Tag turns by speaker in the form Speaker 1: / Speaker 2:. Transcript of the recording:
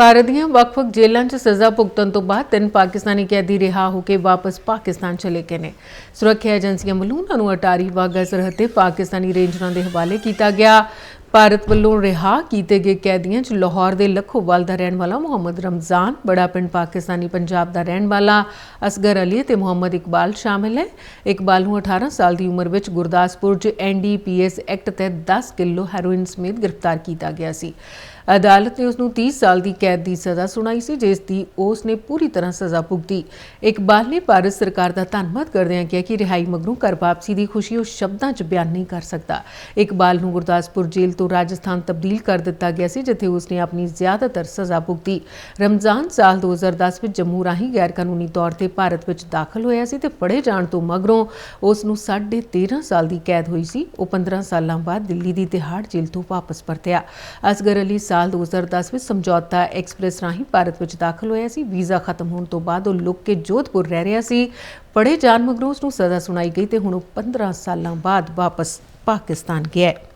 Speaker 1: ਭਾਰਤ ਦੀਆਂ ਵੱਖ-ਵੱਖ ਜੇਲ੍ਹਾਂ 'ਚ ਸਜ਼ਾ ਭੁਗਤਣ ਤੋਂ ਬਾਅਦ ਤਿੰਨ ਪਾਕਿਸਤਾਨੀ ਕੈਦੀ ਰਿਹਾ ਹੋ ਕੇ ਵਾਪਸ ਪਾਕਿਸਤਾਨ ਚਲੇ ਗਏ ਨੇ। ਸੁਰੱਖਿਆ ਏਜੰਸੀਆਂ ਵੱਲੋਂ ਉਹਨਾਂ ਨੂੰ ਅਟਾਰੀ ਵਾਹਗਾ ਸਰਹੱਦ ਤੇ ਪਾਕਿਸਤਾਨੀ ਰੇਂਜਰਾਂ ਦੇ ਹਵਾਲੇ ਕੀਤਾ ਗਿਆ। ਭਾਰਤ ਵੱਲੋਂ ਰਿਹਾ ਕੀਤੇ ਗਏ ਕੈਦੀਆਂ 'ਚ ਲਾਹੌਰ ਦੇ ਲੱਖੋਵਾਲ ਦਾ ਰਹਿਣ ਵਾਲਾ ਮੁਹੰਮਦ ਰਮਜ਼ਾਨ, ਬੜਾ ਪਿੰਡ ਪਾਕਿਸਤਾਨੀ ਪੰਜਾਬ ਦਾ ਰਹਿਣ ਵਾਲਾ ਅਸਗਰ ਅਲੀ ਤੇ ਮੁਹੰਮਦ ਇਕਬਾਲ ਸ਼ਾਮਿਲ ਹੈ ਇਕਬਾਲ ਨੂੰ 18 ਸਾਲ ਦੀ ਉਮਰ ਵਿੱਚ ਗੁਰਦਾਸਪੁਰ 'ਚ ਐਨਡੀਪੀਐਸ ਐਕਟ ਤਹਿਤ 10 ਕਿਲੋ ਹੈਰੋਇਨ ਸਮੇਤ ਗ੍ਰਿਫਤਾਰ ਕੀਤਾ ਗਿਆ ਸੀ। ਅਦਾਲਤ ਨੇ ਉਸ ਨੂੰ 30 ਸਾਲ ਦੀ ਕੈਦ ਦੀ ਸਜ਼ਾ ਸੁਣਾਈ ਸੀ, ਜਿਸ ਦੀ ਉਸ ਨੇ ਪੂਰੀ ਤਰ੍ਹਾਂ ਸਜ਼ਾ ਭੁਗਤੀ। ਇਕਬਾਲ ਨੇ ਭਾਰਤ ਸਰਕਾਰ ਦਾ ਧੰਨਵਾਦ ਕਰਦਿਆਂ ਕਿਹਾ ਕਿ ਰਿਹਾਈ ਮਗਰੋਂ ਘਰ ਵਾਪਸੀ ਦੀ ਖੁਸ਼ੀ ਉਹ ਸ਼ਬਦਾਂ 'ਚ ਬਿਆਨ ਨਹੀਂ ਕਰ ਸਕਦਾ। ਇਕਬਾਲ ਨੂੰ ਗੁਰਦਾਸਪੁਰ ਜੇਲ੍ਹ ਤੋਂ ਰਾਜਸਥਾਨ ਤਬਦੀਲ ਕਰ ਦਿੱਤਾ ਗਿਆ ਸੀ, ਜਿੱਥੇ ਉਸ ਨੇ ਆਪਣੀ ਜ਼ਿਆਦਾਤਰ ਸਜ਼ਾ ਭੁਗਤੀ। ਰਮਜ਼ਾਨ ਸਾਲ 2010 ਵਿੱਚ ਜੰਮੂ ਰਾਹੀਂ ਗੈਰ ਕਾਨੂੰਨੀ ਤੌਰ ਤੇ ਭਾਰਤ ਵਿੱਚ ਦਾਖਲ ਹੋਇਆ ਸੀ ਤੇ ਫੜੇ ਜਾਣ ਤੋਂ ਮਗਰੋਂ ਉਸ ਨੂੰ 13.5 ਸਾਲ ਦੀ ਕੈਦ ਹੋਈ ਸੀ। ਉਹ 15 ਸਾਲਾਂ ਬਾਅਦ ਦਿੱਲੀ ਦੀ ਤਿਹਾੜ ਜੇਲ੍ਹ ਤੋਂ ਵਾਪਸ ਪਰਤਿਆ। ਅਸਗਰ ਅਲੀ ਸਾਲ 2010 ਵਿੱਚ ਸਮਝੌਤਾ ਐਕਸਪ੍ਰੈਸ ਰਾਹੀਂ ਭਾਰਤ ਵਿੱਚ ਦਾਖਲ ਹੋਇਆ ਸੀ। ਵੀਜ਼ਾ ਖਤਮ ਹੋਣ ਤੋਂ ਬਾਅਦ ਉਹ ਲੁੱਕ ਕੇ ਜੋਧਪੁਰ ਰਹਿ ਰਿਹਾ ਸੀ। ਫੜੇ ਜਾਣ ਮਗਰੋਂ ਉਸ ਨੂੰ ਸਜ਼ਾ ਸੁਣਾਈ ਗਈ ਤੇ ਹੁਣ ਉਹ 15 ਸਾਲਾਂ ਬਾਅਦ ਵਾਪਸ ਪਾਕਿਸਤਾਨ ਗਿਆ ਹੈ।